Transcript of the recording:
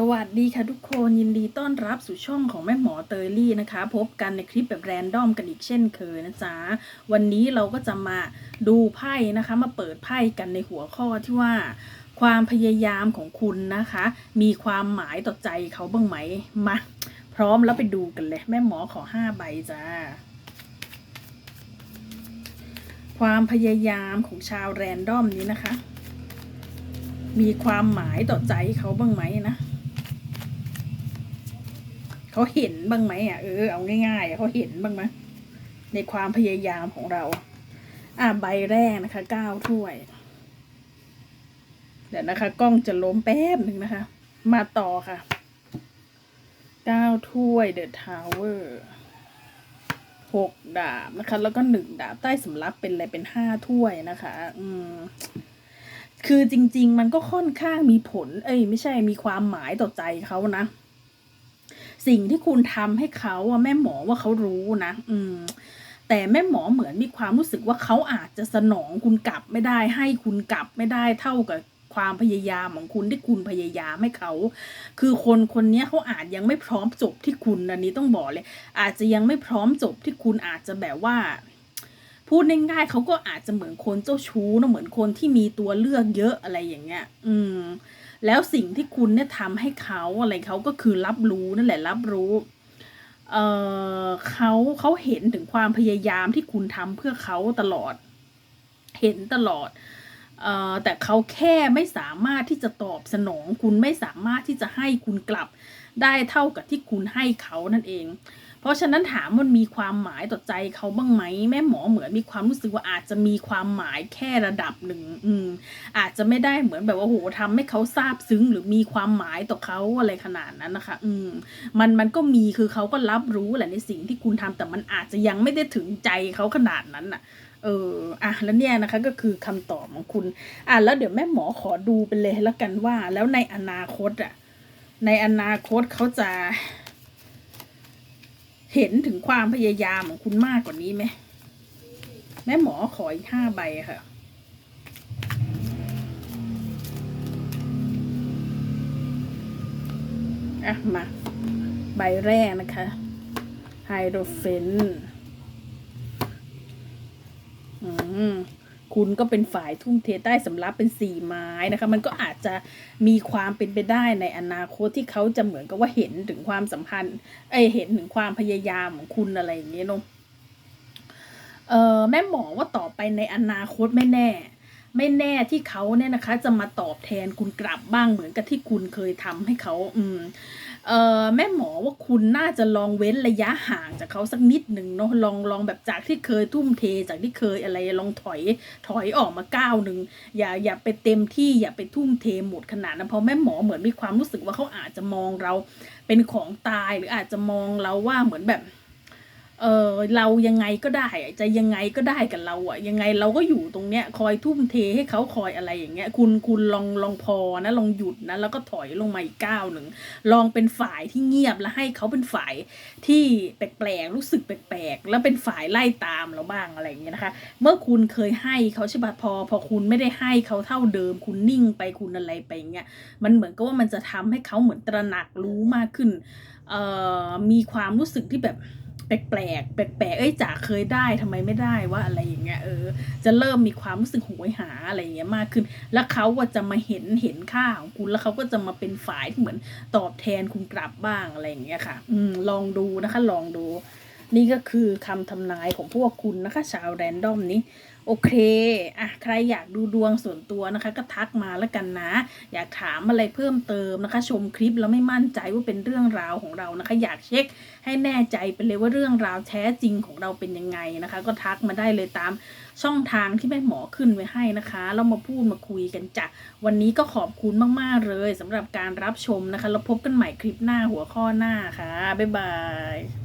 สวัสดีค่ะทุกคนยินดีต้อนรับสู่ช่องของแม่หมอเตยลี่นะคะ พบกันในคลิปแบบแรนดอมกันอีกเช่นเคยนะจ๊ะวันนี้เราก็จะมาดูไพ่นะคะ มาเปิดไพ่กันในหัวข้อที่ว่า ความพยายามของคุณนะคะ มีความหมายต่อใจเขาบ้างไหมมาพร้อมแล้วไปดูกันเลย แม่หมอขอห้าใบจ้าความพยายามของชาวแรนดอมนี้นะคะ มีความหมายต่อใจเขาบ้างไหมนะ เขาเห็นบ้างไหมอะเออเอาง่ายๆเขาเห็นบ้างไหมในความพยายามของเรา อะใบแรกนะคะเก้าถ้วย เดี๋ยวนะคะ กล้องจะล้มแป๊บหนึ่งนะคะ มาต่อค่ะเก้าถ้วยเดอะทาวเวอร์หกดาบนะคะ แล้วก็หนึ่งดาบใต้สำรับเป็นอะไรเป็นห้าถ้วยนะคะ อืมคือจริง ๆ มันก็ค่อนข้างมีผล เอ้ย ไม่ใช่มีความหมายต่อใจเขานะ สิ่งที่คุณทำให้เขาอะแม่หมอว่าเขารู้นะ อืม แต่แม่หมอเหมือนมีความรู้สึกว่าเขาอาจจะสนองคุณกลับไม่ได้ ให้คุณกลับไม่ได้เท่ากับความพยายามของคุณที่คุณพยายามให้เขา คือคนคนนี้เขาอาจยังไม่พร้อมจบที่คุณอันนี้ต้องบอกเลย อาจจะยังไม่พร้อมจบที่คุณอาจจะแบบว่า พูดง่ายๆเขาก็อาจจะเหมือนคนเจ้าชู้นะเหมือนคนที่มีตัวเลือกเยอะอะไรอย่างเงี้ย อืม แล้วสิ่งที่คุณเนี่ยทำให้เขาอะไรเขาก็คือรับรู้นั่นแหละรับรู้เออเขาเขาเห็นถึงความพยายามที่คุณทำเพื่อเขาตลอด เห็นตลอดเออแต่เขาแค่ไม่สามารถที่จะตอบสนอง คุณไม่สามารถที่จะให้คุณกลับ ได้เท่ากับที่คุณให้เขานั่นเอง ราะฉะนั้นถามมันมีความหมายต่อใจเขาบ้างไหมแม่หมอเหมือนมีความรู้สึกว่าอาจจะมีความหมายแค่ระดับหนึ่งอืมอาจจะไม่ได้เหมือนแบบว่าโหทำให้เขาซาบซึ้งหรือมีความหมายต่อเขาอะไรขนาดนั้นนะคะ อืมมันมันก็มีคือเขาก็รับรู้แหละในสิ่งที่คุณทำแต่มันอาจจะยังไม่ได้ถึงใจเขาขนาดนั้นน่ะเอออะแล้วเนี่ยนะคะก็คือคำตอบของคุณ อะแล้วเดี๋ยวแม่หมอขอดูไปเลยแล้วกันว่า แล้วในอนาคตอะ ในอนาคตเขาจะ เห็นถึงความพยายามของคุณมากกว่านี้ไหมแม่หมอขออีกห้าใบค่ะอะมา ใบแรกนะคะไฮโดรเฟนอืม คุณก็เป็นฝ่ายทุ่มเทใต้สำรับเป็นสี่ไม้นะคะ มันก็อาจจะมีความเป็นไปได้ในอนาคตที่เขาจะเหมือนกับว่าเห็นถึงความสัมพันธ์เอเห็นถึงความพยายามของคุณอะไรอย่างเงี้ยเนาะเออแม่หมอว่าต่อไปในอนาคตไม่แน่ ไม่แน่ที่เขาเนี่ยนะคะ จะมาตอบแทนคุณกลับบ้างเหมือนกับที่คุณเคยทำให้เขาอืมเออแม่หมอว่าคุณน่าจะลองเว้นระยะห่างจากเขาสักนิดหนึ่งเนาะลองลองแบบจากที่เคยทุ่มเทจากที่เคยอะไรลองถอยถอยออกมาก้าวหนึ่งอย่าอย่าไปเต็มที่อย่าไปทุ่มเทหมดขนาดนั้นเพราะแม่หมอเหมือนมีความรู้สึกว่าเขาอาจจะมองเราเป็นของตายหรืออาจจะมองเราว่าเหมือนแบบ เออเรายังไงก็ได้อะจะยังไงก็ได้กับเราอะยังไงเราก็อยู่ตรงเนี้ยคอยทุ่มเทให้เขาคอยอะไรอย่างเงี้ย คุณคุณลองลองพอนะลองหยุดนะแล้วก็ถอยลงมาอีกก้าวหนึ่งลองเป็นฝ่ายที่เงียบแล้วให้เขาเป็นฝ่ายที่แปลกๆรู้สึกแปลกๆแล้วเป็นฝ่ายไล่ตามเราบ้างอะไรอย่างเงี้ยนะคะ เมื่อคุณเคยให้เขาใช่ปะพอ พอคุณไม่ได้ให้เขาเท่าเดิม คุณนิ่งไปคุณอะไรไปอย่างเงี้ยมันเหมือนกับว่ามันจะทำให้เขาเหมือนตระหนักรู้มากขึ้นเอ่อมีความรู้สึกที่แบบ แปลกๆแปลกเอ้ยจ๋าเคยได้ทำไมไม่ได้ว่าอะไรอย่างเงี้ยเออ จะเริ่มมีความรู้สึกหวยหาอะไรอย่างเงี้ยมากขึ้น แล้วเขาก็จะมาเห็นเห็นค่าของคุณแล้วเขาก็จะมาเป็นฝ่ายที่เหมือนตอบแทนคุณกลับบ้างอะไรอย่างเงี้ยค่ะ อืมลองดูนะคะ ลองดู นี่ก็คือคำทำนายของพวกคุณนะคะ ชาวแรนดอมนี้ โอเคอะใครอยากดูดวงส่วนตัวนะคะ ก็ทักมาแล้วกันนะ อยากถามอะไรเพิ่มเติมนะคะ ชมคลิปแล้วไม่มั่นใจว่าเป็นเรื่องราวของเรานะคะ อยากเช็คให้แน่ใจไปเลยว่าเรื่องราวแท้จริงของเราเป็นยังไงนะคะ ก็ทักมาได้เลยตามช่องทางที่แม่หมอขึ้นไว้ให้นะคะเรามาพูดมาคุยกันจ้ะวันนี้ก็ขอบคุณมากๆเลยสำหรับการรับชมนะคะ แล้วพบกันใหม่คลิปหน้าหัวข้อหน้าค่ะ บ๊ายบาย